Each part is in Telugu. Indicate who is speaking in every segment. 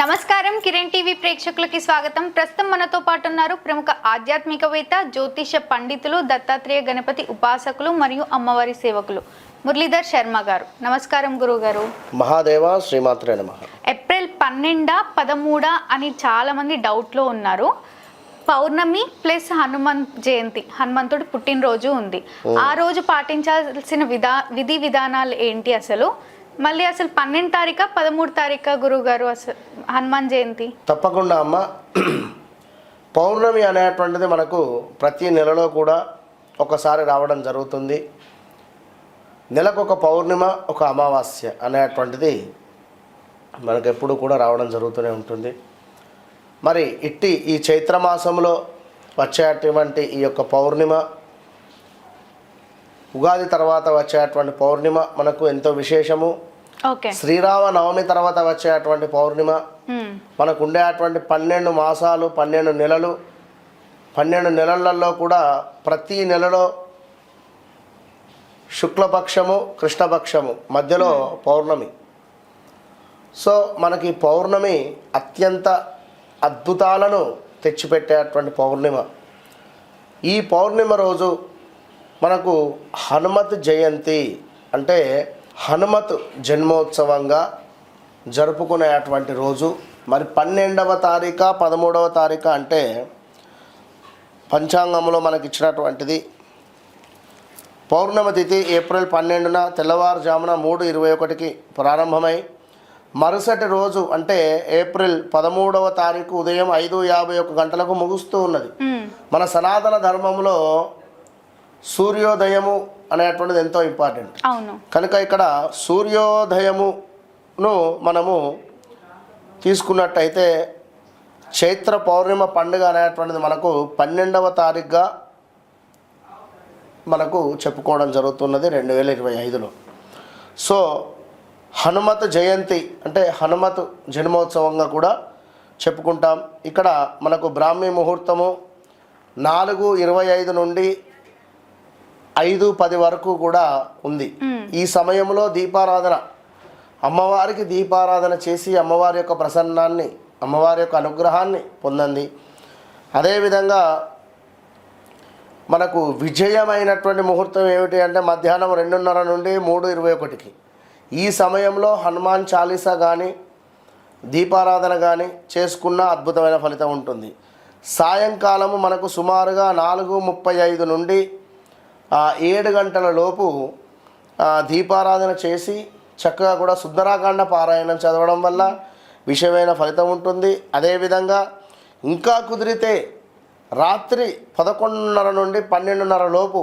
Speaker 1: నమస్కారం. కిరణ్ టీవీ ప్రేక్షకులకి స్వాగతం. ప్రస్తుతం మనతో పాటు ఉన్నారు ప్రముఖ ఆధ్యాత్మికవేత్త జ్యోతిష పండితులు దత్తాత్రేయ గణపతి ఉపాసకులు మరియు అమ్మవారి సేవకులు మురళీధర్ శర్మ గారు. నమస్కారం గురుగారు
Speaker 2: మహాదేవ శ్రీమాత్రే నమ.
Speaker 1: ఏప్రిల్ పన్నెండా పదమూడా అని చాలా మంది డౌట్లో ఉన్నారు. పౌర్ణమి ప్లస్ హనుమంత్ జయంతి హనుమంతుడి పుట్టినరోజు ఉంది. ఆ రోజు పాటించాల్సిన విధా విధి విధానాలు ఏంటి అసలు? మళ్ళీ అసలు పన్నెండు తారీఖా పదమూడు తారీఖా గురువు గారు అసలు హనుమాన్ జయంతి?
Speaker 2: తప్పకుండా అమ్మ. పౌర్ణమి అనేటువంటిది మనకు ప్రతి నెలలో కూడా ఒకసారి రావడం జరుగుతుంది. నెలకు ఒక పౌర్ణిమ ఒక అమావాస్య అనేటువంటిది మనకు ఎప్పుడు కూడా రావడం జరుగుతూనే ఉంటుంది. మరి ఇట్టి ఈ చైత్రమాసంలో వచ్చేటువంటి ఈ యొక్క పౌర్ణిమ ఉగాది తర్వాత వచ్చేటువంటి పౌర్ణిమ మనకు ఎంతో విశేషము. శ్రీరామ నవమి తర్వాత వచ్చేటువంటి పౌర్ణిమ. మనకు ఉండేటువంటి పన్నెండు మాసాలు పన్నెండు నెలలు. పన్నెండు నెలలలో కూడా ప్రతి నెలలో శుక్లపక్షము కృష్ణపక్షము మధ్యలో పౌర్ణమి. సో మనకి పౌర్ణమి అత్యంత అద్భుతాలను తెచ్చిపెట్టేటువంటి పౌర్ణిమ. ఈ పౌర్ణిమ రోజు మనకు హనుమత్ జయంతి అంటే హనుమత్ జన్మోత్సవంగా జరుపుకునేటువంటి రోజు. మరి పన్నెండవ తారీఖు పదమూడవ తారీఖు అంటే పంచాంగంలో మనకి ఇచ్చినటువంటిది పౌర్ణమి తిథి ఏప్రిల్ పన్నెండున తెల్లవారుజామున మూడు ఇరవై ఒకటికి ప్రారంభమై మరుసటి రోజు అంటే ఏప్రిల్ పదమూడవ తారీఖు ఉదయం ఐదు యాభై ఒక గంటలకు ముగుస్తూ ఉన్నది. మన సనాతన ధర్మంలో సూర్యోదయము అనేటువంటిది ఎంతో ఇంపార్టెంట్.
Speaker 1: అవును.
Speaker 2: కనుక ఇక్కడ సూర్యోదయమును మనము తీసుకున్నట్టయితే చైత్ర పౌర్ణిమ పండుగ అనేటువంటిది మనకు పన్నెండవ తారీఖుగా మనకు చెప్పుకోవడం జరుగుతున్నది రెండు వేల ఇరవై ఐదులో. సో హనుమత్ జయంతి అంటే హనుమత్ జన్మోత్సవంగా కూడా చెప్పుకుంటాం. ఇక్కడ మనకు బ్రాహ్మీ ముహూర్తము నాలుగు ఇరవై ఐదు నుండి ఐదు పది వరకు కూడా ఉంది. ఈ సమయంలో దీపారాధన. అమ్మవారికి దీపారాధన చేసి అమ్మవారి యొక్క ప్రసన్నాన్ని అమ్మవారి యొక్క అనుగ్రహాన్ని పొందండి. అదేవిధంగా మనకు విజయమైనటువంటి ముహూర్తం ఏమిటి అంటే మధ్యాహ్నం రెండున్నర నుండి మూడు ఇరవై ఒకటికి. ఈ సమయంలో హనుమాన్ చాలీసా కానీ దీపారాధన కానీ చేసుకున్న అద్భుతమైన ఫలితం ఉంటుంది. సాయంకాలము మనకు సుమారుగా నాలుగు ముప్పై ఐదు నుండి ఆ, ఏడు గంటల లోపు దీపారాధన చేసి చక్కగా కూడా సుందరాకాండ పారాయణం చదవడం వల్ల విషయమైన ఫలితం ఉంటుంది. అదేవిధంగా ఇంకా కుదిరితే రాత్రి పదకొండున్నర నుండి పన్నెండున్నర లోపు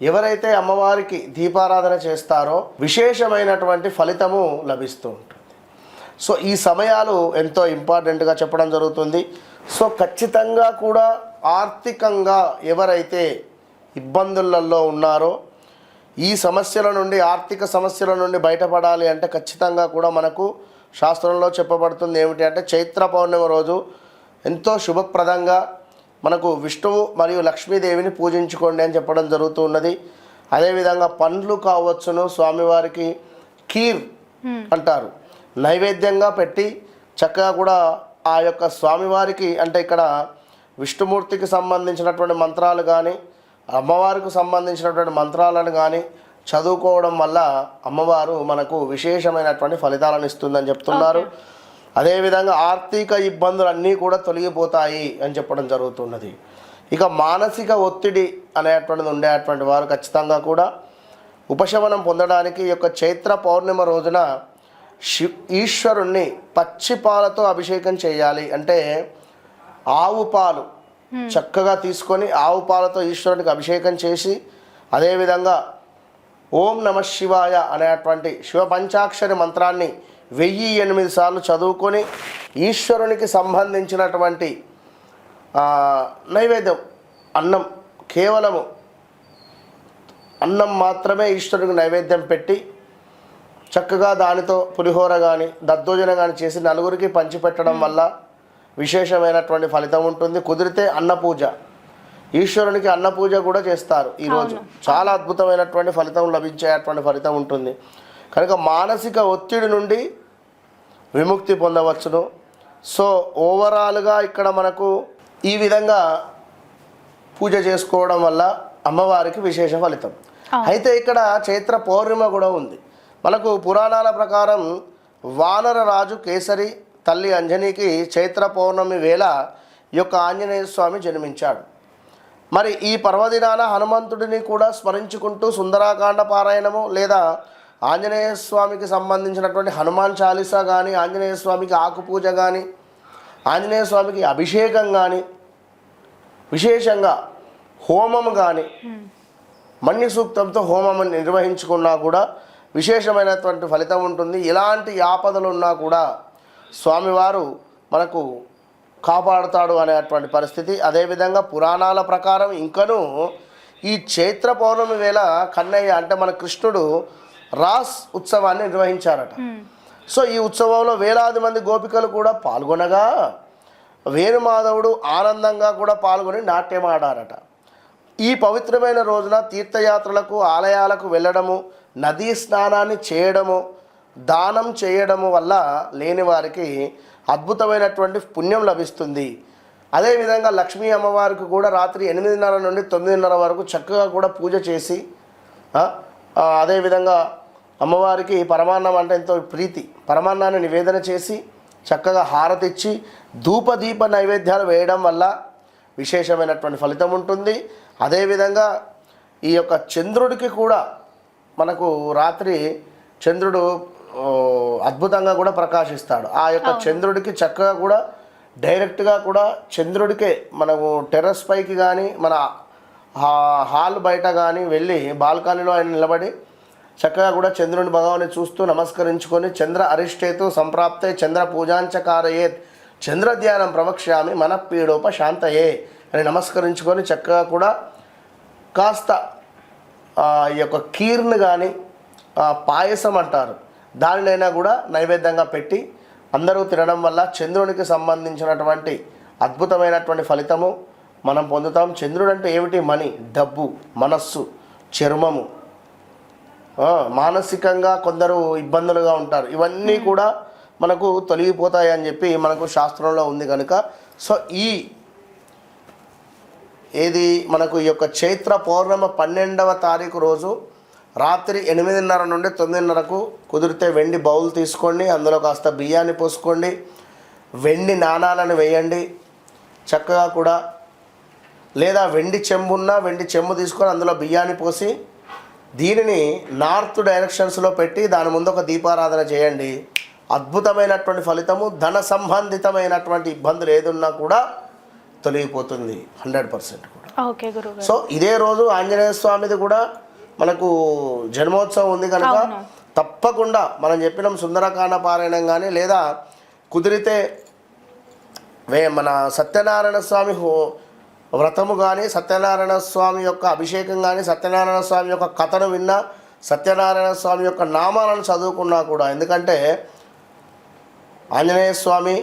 Speaker 2: ఎవరైతే అమ్మవారికి దీపారాధన చేస్తారో విశేషమైనటువంటి ఫలితము లభిస్తూ ఉంటుంది. సో ఈ సమయాలు ఎంతో ఇంపార్టెంట్గా చెప్పడం జరుగుతుంది. సో ఖచ్చితంగా కూడా ఆర్థికంగా ఎవరైతే ఇబ్బందులలో ఉన్నారో ఈ సమస్యల నుండి ఆర్థిక సమస్యల నుండి బయటపడాలి అంటే ఖచ్చితంగా కూడా మనకు శాస్త్రంలో చెప్పబడుతుంది ఏమిటి అంటే చైత్ర పౌర్ణమి రోజు ఎంతో శుభప్రదంగా మనకు విష్ణువు మరియు లక్ష్మీదేవిని పూజించుకోండి అని చెప్పడం జరుగుతూ ఉన్నది. అదేవిధంగా పండ్లు కావచ్చును స్వామివారికి కీర్ అంటారు. నైవేద్యంగా పెట్టి చక్కగా కూడా ఆ యొక్క స్వామివారికి అంటే ఇక్కడ విష్ణుమూర్తికి సంబంధించినటువంటి మంత్రాలు కానీ అమ్మవారికి సంబంధించినటువంటి మంత్రాలను కానీ చదువుకోవడం వల్ల అమ్మవారు మనకు విశేషమైనటువంటి ఫలితాలను ఇస్తుందని చెప్తున్నారు. అదేవిధంగా ఆర్థిక ఇబ్బందులు అన్నీ కూడా తొలగిపోతాయి అని చెప్పడం జరుగుతున్నది. ఇక మానసిక ఒత్తిడి అనేటువంటిది ఉండేటువంటి వారు ఖచ్చితంగా కూడా ఉపశమనం పొందడానికి యొక్క చైత్ర పౌర్ణిమ రోజున శి ఈశ్వరుణ్ణి పచ్చి పాలతో అభిషేకం చేయాలి. అంటే ఆవు పాలు చక్కగా తీసుకొని ఆవు పాలతో ఈశ్వరునికి అభిషేకం చేసి అదేవిధంగా ఓం నమ శివాయ అనేటువంటి శివ పంచాక్షరి మంత్రాన్ని వెయ్యి ఎనిమిది సార్లు చదువుకొని ఈశ్వరునికి సంబంధించినటువంటి నైవేద్యం అన్నం కేవలము అన్నం మాత్రమే ఈశ్వరునికి నైవేద్యం పెట్టి చక్కగా దానితో పులిహోర కానీ దద్దోజన కానీ చేసి నలుగురికి పంచిపెట్టడం వల్ల విశేషమైనటువంటి ఫలితం ఉంటుంది. కుదిరితే అన్న పూజ ఈశ్వరునికి అన్న పూజ కూడా చేస్తారు ఈరోజు చాలా అద్భుతమైనటువంటి ఫలితం లభించేటువంటి ఫలితం ఉంటుంది. కనుక మానసిక ఒత్తిడి నుండి విముక్తి పొందవచ్చును. సో ఓవరాల్గా ఇక్కడ మనకు ఈ విధంగా పూజ చేసుకోవడం వల్ల అమ్మవారికి విశేష ఫలితం. అయితే ఇక్కడ చైత్ర పౌర్ణిమ కూడా ఉంది. మనకు పురాణాల ప్రకారం వానర రాజు కేసరి తల్లి అంజనీకి చైత్ర పౌర్ణమి వేళ ఈ యొక్క ఆంజనేయ స్వామి జన్మించాడు. మరి ఈ పర్వదినాన హనుమంతుడిని కూడా స్మరించుకుంటూ సుందరాకాండ పారాయణము లేదా ఆంజనేయ స్వామికి సంబంధించినటువంటి హనుమాన్ చాలీసా కానీ ఆంజనేయ స్వామికి ఆకు పూజ కానీ ఆంజనేయ స్వామికి అభిషేకం కానీ విశేషంగా హోమం కానీ మన్య సూక్తంతో హోమం నిర్వహించుకున్నా కూడా విశేషమైనటువంటి ఫలితం ఉంటుంది. ఎలాంటి ఆపదలు ఉన్నా కూడా స్వామివారు మనకు కాపాడుతాడు అనేటువంటి పరిస్థితి. అదేవిధంగా పురాణాల ప్రకారం ఇంకనూ ఈ చైత్ర పౌర్ణమి వేళ కన్నయ్య అంటే మన కృష్ణుడు రాస్ ఉత్సవాన్ని నిర్వహించారట. సో ఈ ఉత్సవంలో వేలాది మంది గోపికలు కూడా పాల్గొనగా వేణుమాధవుడు ఆనందంగా కూడా పాల్గొని నాట్యం ఆడారట ఈ పవిత్రమైన రోజున తీర్థయాత్రలకు ఆలయాలకు వెళ్ళడము నదీ స్నానాన్ని చేయడము దానం చేయడము వల్ల లేని వారికి అద్భుతమైనటువంటి పుణ్యం లభిస్తుంది. అదేవిధంగా లక్ష్మీ అమ్మవారికి కూడా రాత్రి ఎనిమిదిన్నర నుండి తొమ్మిదిన్నర వరకు చక్కగా కూడా పూజ చేసి అదేవిధంగా అమ్మవారికి పరమాన్నం అంటే ఎంతో ప్రీతి. పరమాన్నాన్ని నివేదన చేసి చక్కగా హారతిచ్చి ధూపదీప నైవేద్యాలు వేయడం వల్ల విశేషమైనటువంటి ఫలితం ఉంటుంది. అదేవిధంగా ఈ యొక్క చంద్రుడికి కూడా మనకు రాత్రి చంద్రుడు అద్భుతంగా కూడా ప్రకాశిస్తాడు. ఆ యొక్క చంద్రుడికి చక్కగా కూడా డైరెక్ట్గా కూడా చంద్రుడికే మనము టెర్రస్ పైకి కానీ మన హాల్ బయట కానీ వెళ్ళి బాల్కనీలో ఆయన నిలబడి చక్కగా కూడా చంద్రుని భగవాన్ని చూస్తూ నమస్కరించుకొని చంద్ర అరిష్టేతు సంప్రాప్తే చంద్ర పూజాంచకారయేత్ చంద్ర ధ్యానం ప్రవక్ష్యామి మన పీడోప శాంతయే అని నమస్కరించుకొని చక్కగా కూడా కాస్త ఈ యొక్క కీర్ను కానీ పాయసం అంటారు. దానినైనా కూడా నైవేద్యంగా పెట్టి అందరూ తినడం వల్ల చంద్రునికి సంబంధించినటువంటి అద్భుతమైనటువంటి ఫలితము మనం పొందుతాం. చంద్రుడు అంటే ఏమిటి? మణి డబ్బు మనస్సు చర్మము. మానసికంగా కొందరు ఇబ్బందులుగా ఉంటారు. ఇవన్నీ కూడా మనకు తొలగిపోతాయి అని చెప్పి మనకు శాస్త్రంలో ఉంది కనుక. సో ఈ ఏది? మనకు ఈ యొక్క చైత్ర పౌర్ణమ పన్నెండవ తారీఖు రోజు రాత్రి ఎనిమిదిన్నర నుండి తొమ్మిదిన్నరకు కుదిరితే వెండి బౌల్ తీసుకోండి అందులో కాస్త బియ్యాన్ని పోసుకోండి వెండి నాణాలను వేయండి చక్కగా కూడా లేదా వెండి చెంబు ఉన్నా వెండి చెంబు తీసుకొని అందులో బియ్యాన్ని పోసి దీనిని నార్త్ డైరెక్షన్స్లో పెట్టి దాని ముందు ఒక దీపారాధన చేయండి. అద్భుతమైనటువంటి ఫలితము ధన సంబంధితమైనటువంటి ఇబ్బందులు ఏదున్నా కూడా తొలగిపోతుంది హండ్రెడ్ పర్సెంట్ కూడా. సో ఇదే రోజు ఆంజనేయ స్వామిది కూడా మనకు జన్మోత్సవం ఉంది కనుక. తప్పకుండా మనం చెప్పినాం సుందరకాండ పారాయణం కానీ లేదా కుదిరితే వే మన సత్యనారాయణ స్వామి హో వ్రతము కానీ సత్యనారాయణ స్వామి యొక్క అభిషేకం కానీ సత్యనారాయణ స్వామి యొక్క కథను విన్నా సత్యనారాయణ స్వామి యొక్క నామాలను చదువుకున్నా కూడా ఎందుకంటే ఆంజనేయ స్వామి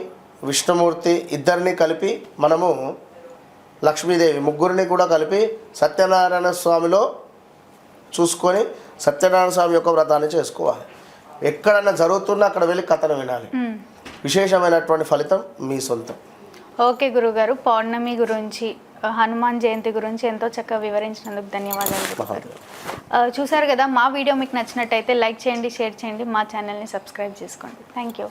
Speaker 2: విష్ణుమూర్తి ఇద్దరిని కలిపి మనము లక్ష్మీదేవి ముగ్గురిని కూడా కలిపి సత్యనారాయణ స్వామిలో చూసుకొని సత్యనారాయణ స్వామి యొక్క వ్రతాన్ని చేసుకోవాలి. ఎక్కడన్నా జరుగుతున్నా అక్కడ వెళ్ళి కథను వినాలి. విశేషమైనటువంటి ఫలితం మీ సొంతం.
Speaker 1: ఓకే గురుగారు పౌర్ణమి గురించి హనుమాన్ జయంతి గురించి ఎంతో చక్కగా వివరించినందుకు ధన్యవాదాలు చూసారు కదా మా వీడియో మీకు నచ్చినట్టయితే లైక్ చేయండి షేర్ చేయండి మా ఛానల్ని సబ్స్క్రైబ్ చేసుకోండి. Thank you.